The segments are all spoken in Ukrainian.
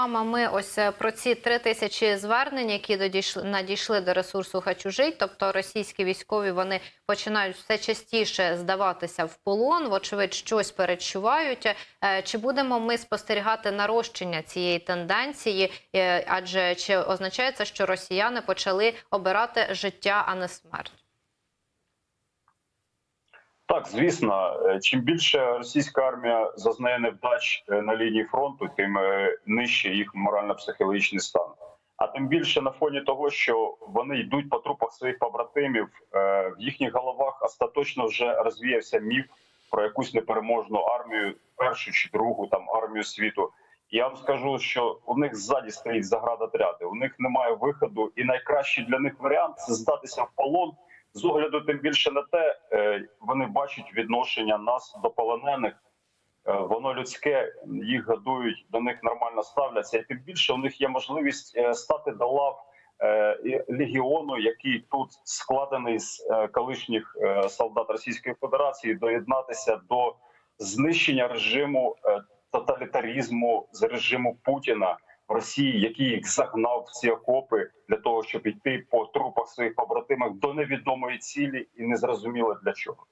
Мама, ми ось е, про ці три тисячі звернень, які додійшли надійшли до ресурсу «Хочу жить», тобто російські військові вони починають все частіше здаватися в полон. Вочевидь, щось перечувають. Е, Чи будемо ми спостерігати нарощення цієї тенденції? Е, Адже чи означає це, що росіяни почали обирати життя, а не смерть? Так, звісно, Е, чим більше російська армія зазнає невдач е, на лінії фронту, тим е, нижче їх морально-психологічний стан. А тим більше на фоні того, що вони йдуть по трупах своїх побратимів, в їхніх головах остаточно вже розвіявся міф про якусь непереможну армію, першу чи другу там армію світу. Я вам скажу, що у них ззаді стоїть заградотряди, у них немає виходу, і найкращий для них варіант це здатися в полон. З огляду тим більше на те, е, вони бачать відношення нас до полонених. Е, Воно людське, їх годують, до них нормально ставляться, і тим більше у них є можливість е, стати до лав легіону, який тут складений з колишніх солдат Російської Федерації, доєднатися до знищення режиму тоталітарізму з режиму Путіна Росії, який загнав всі окопи для того, щоб йти по трупах своїх побратимів до невідомої цілі і незрозуміло для чого.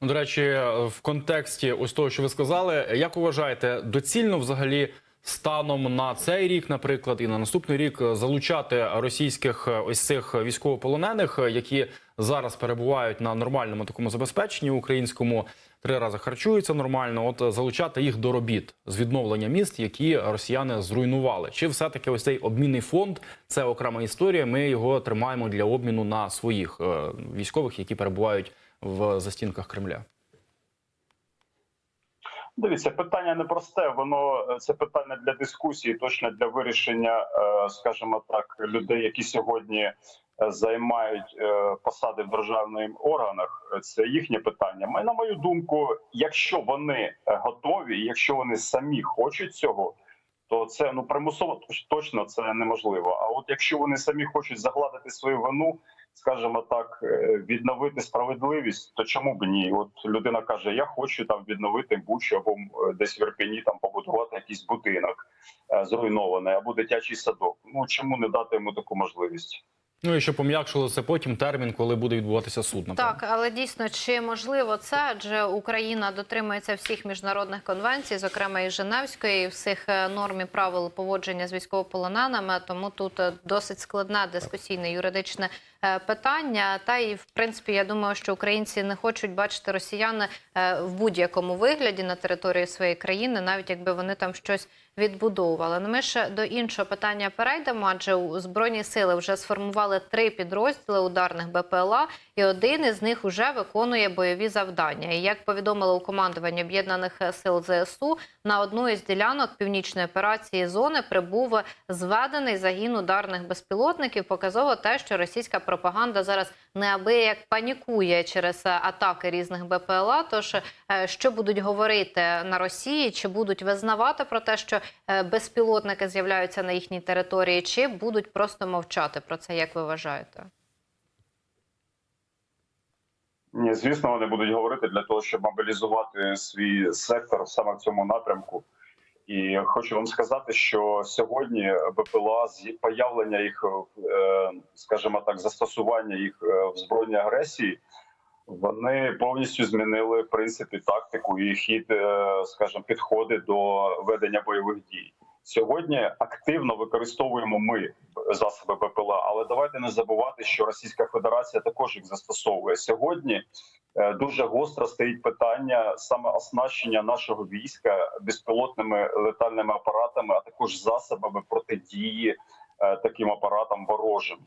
Ну, до речі, в контексті ось того, що ви сказали, як вважаєте, доцільно взагалі станом на цей рік, наприклад, і на наступний рік залучати російських ось цих військовополонених, які зараз перебувають на нормальному такому забезпеченні українському, три рази харчуються нормально. От залучати їх до робіт з відновлення міст, які росіяни зруйнували. Чи все таки ось цей обмінний фонд це окрема історія? Ми його тримаємо для обміну на своїх е, військових, які перебувають в застінках Кремля. Дивіться, питання непросте. Воно е, це питання для дискусії, точно для вирішення, е, скажімо так, людей, які сьогодні е, займають посади в державних органах. Це їхнє питання. Ми, на мою думку, якщо вони готові, якщо вони самі хочуть цього. То це ну примусово точно це неможливо. А от якщо вони самі хочуть загладити свою вину, скажімо так, е, відновити справедливість, то чому б ні? От людина каже: Я хочу там відновити Бучу або е, десь в Ірпені там побудувати якийсь будинок е, зруйнований або дитячий садок. Ну чому не дати йому таку можливість? Ну і що пом'якшило це потім термін, коли буде відбуватися суд. Напевно. Так, але дійсно чи можливо це? Адже Україна дотримується всіх міжнародних конвенцій, зокрема і Женевської, і всіх е, норм і правил поводження з військовополоненими. Тому тут е, досить складне дискусійне юридичне е, питання. Та і в принципі, я думаю, що українці не хочуть бачити росіян е, в будь-якому вигляді на території своєї країни, навіть якби вони там щось відбудовували. Ну, ми ще до іншого питання перейдемо, адже у збройні сили вже сформували три підрозділи ударних БПЛА, і один із них вже виконує бойові завдання. І як повідомили у командуванні об'єднаних сил ЗСУ, на одну із ділянок північної операції зони прибув зведений загін ударних безпілотників. Показово те, що російська пропаганда зараз неабияк панікує через атаки різних БПЛА. Тож е, що будуть говорити на Росії, чи будуть визнавати про те, що безпілотники з'являються на їхній території, чи будуть просто мовчати про це, як ви вважаєте? Ні, звісно, вони будуть говорити для того, щоб мобілізувати свій сектор саме в цьому напрямку. І хочу вам сказати, що сьогодні БПЛА з появлення їх, е, скажімо так, застосування їх е, в збройній агресії, вони повністю змінили в принципі тактику і хід, е, скажімо, підходи до ведення бойових дій. Сьогодні активно використовуємо ми засоби БПЛА, але давайте не забувати, що Російська Федерація також їх застосовує сьогодні. е, Дуже гостро стоїть питання саме оснащення нашого війська безпілотними летальними апаратами, а також засобами протидії е, таким апаратам ворожим.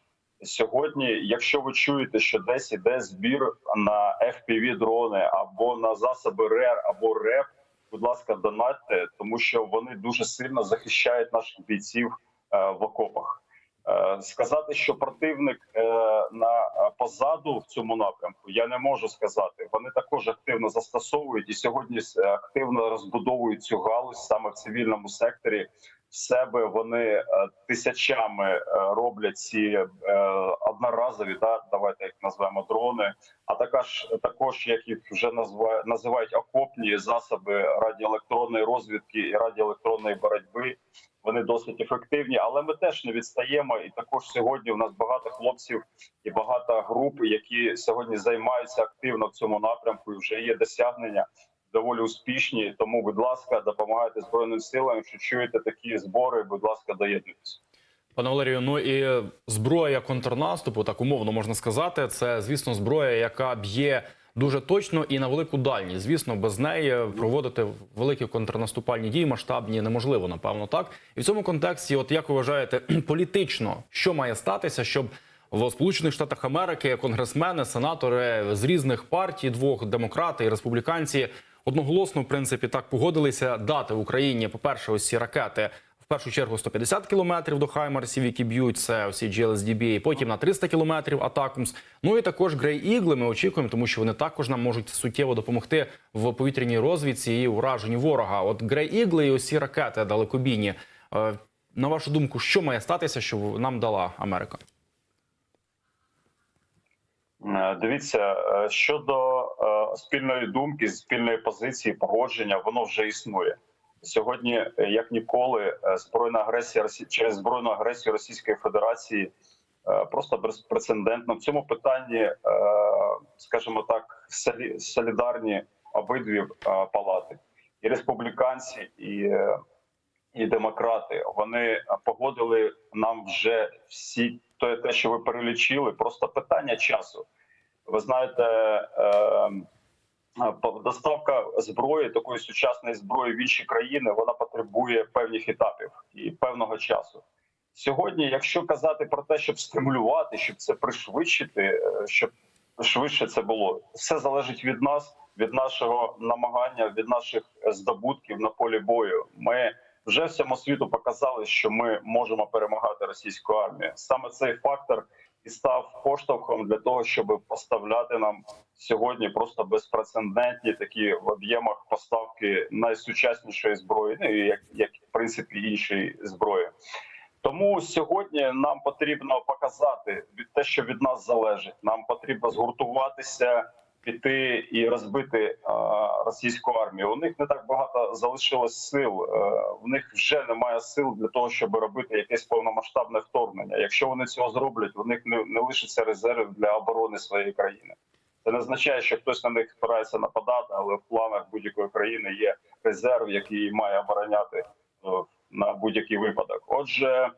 Сьогодні, якщо ви чуєте, що десь іде збір на fpv дрони або на засоби РЕР або РЕП, будь ласка, донатьте, тому що вони дуже сильно захищають наших бійців е, в окопах. Е, Сказати, що противник е, на позаду в цьому напрямку, я не можу сказати. Вони також активно застосовують і сьогодні активно розбудовують цю галузь саме в цивільному секторі. В себе вони е, тисячами е, роблять ці е, одноразові, да, давайте їх назвемо дрони, а також також як їх вже називають, називають окопні засоби радіоелектронної розвідки і радіоелектронної боротьби. Вони досить ефективні, але ми теж не відстаємо. І також сьогодні у нас багато хлопців і багато груп, які сьогодні займаються активно в цьому напрямку. І вже є досягнення доволі успішні. Тому, будь ласка, допомагайте збройним силам. Якщо чуєте такі збори, будь ласка, доєднуйтесь. Пане Валерію, ну і зброя контрнаступу, так умовно можна сказати, це звісно зброя, яка б'є дуже точно і на велику дальність. Звісно, без неї проводити великі контрнаступальні дії масштабні неможливо, напевно, так. І в цьому контексті, от як ви вважаєте, політично, що має статися, щоб в Сполучених Штатах Америки конгресмени, сенатори з різних партій, двох демократи і республіканці одноголосно, в принципі, так погодилися дати Україні, по перше, ось ці ракети. В першу чергу 150 кілометрів до Хаймарсів, які б'ють це всі GLSDB, потім на 300 кілометрів Атакумс. Ну і також Грей Ігли ми очікуємо, тому що вони також нам можуть суттєво допомогти в повітряній розвідці і ураженні ворога. От Грей Ігли і ці ракети далекобійні. Е, На вашу думку, що має статися, щоб нам дала Америка? Е, Дивіться е, щодо е, спільної думки, спільної позиції, погодження, воно вже існує сьогодні. Як ніколи, збройна агресія через збройну агресію Російської Федерації просто безпрецедентно в цьому питанні, скажімо так, солі- солідарні обидві палати, і республіканці, і і демократи вони погодили нам вже всі те, те, що ви перелічили, просто питання часу. Ви знаєте, е, доставка зброї, такої сучасної зброї в інші країни, вона потребує певних етапів і певного часу. Сьогодні, якщо казати про те, щоб стимулювати, щоб це пришвидшити, е, щоб швидше це було, все залежить від нас, від нашого намагання, від наших здобутків на полі бою. Ми вже всьому світу показали, що ми можемо перемагати російську армію. Саме цей фактор і став поштовхом для того, щоб поставляти нам сьогодні просто безпрецедентні такі в об'ємах поставки найсучаснішої зброї, ну як, як в принципі іншої зброї. Тому сьогодні нам потрібно показати те, що від нас залежить. Нам потрібно згуртуватися, піти і розбити російську армію. У них не так багато залишилось сил. Е, в них вже немає сил для того, щоб робити якесь повномасштабне вторгнення. Якщо вони цього зроблять, у них не, лишиться резервів для оборони своєї країни. Це не означає, що хтось на них збирається нападати, але в планах будь-якої країни є резерв, який має обороняти е, на будь-який випадок. Отже,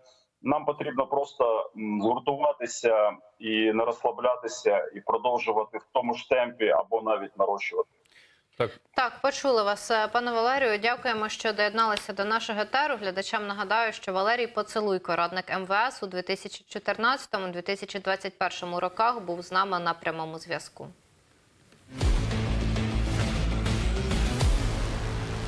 нам потрібно просто згуртуватися і не розслаблятися, і продовжувати в тому ж темпі або навіть нарощувати. Так, Так, почули вас, Е, пане Валерію. Дякуємо, що доєдналися до нашого етеру. Глядачам нагадаю, що Валерій Поцелуйко, радник МВС у 2014-2021 роках, був з нами на прямому зв'язку.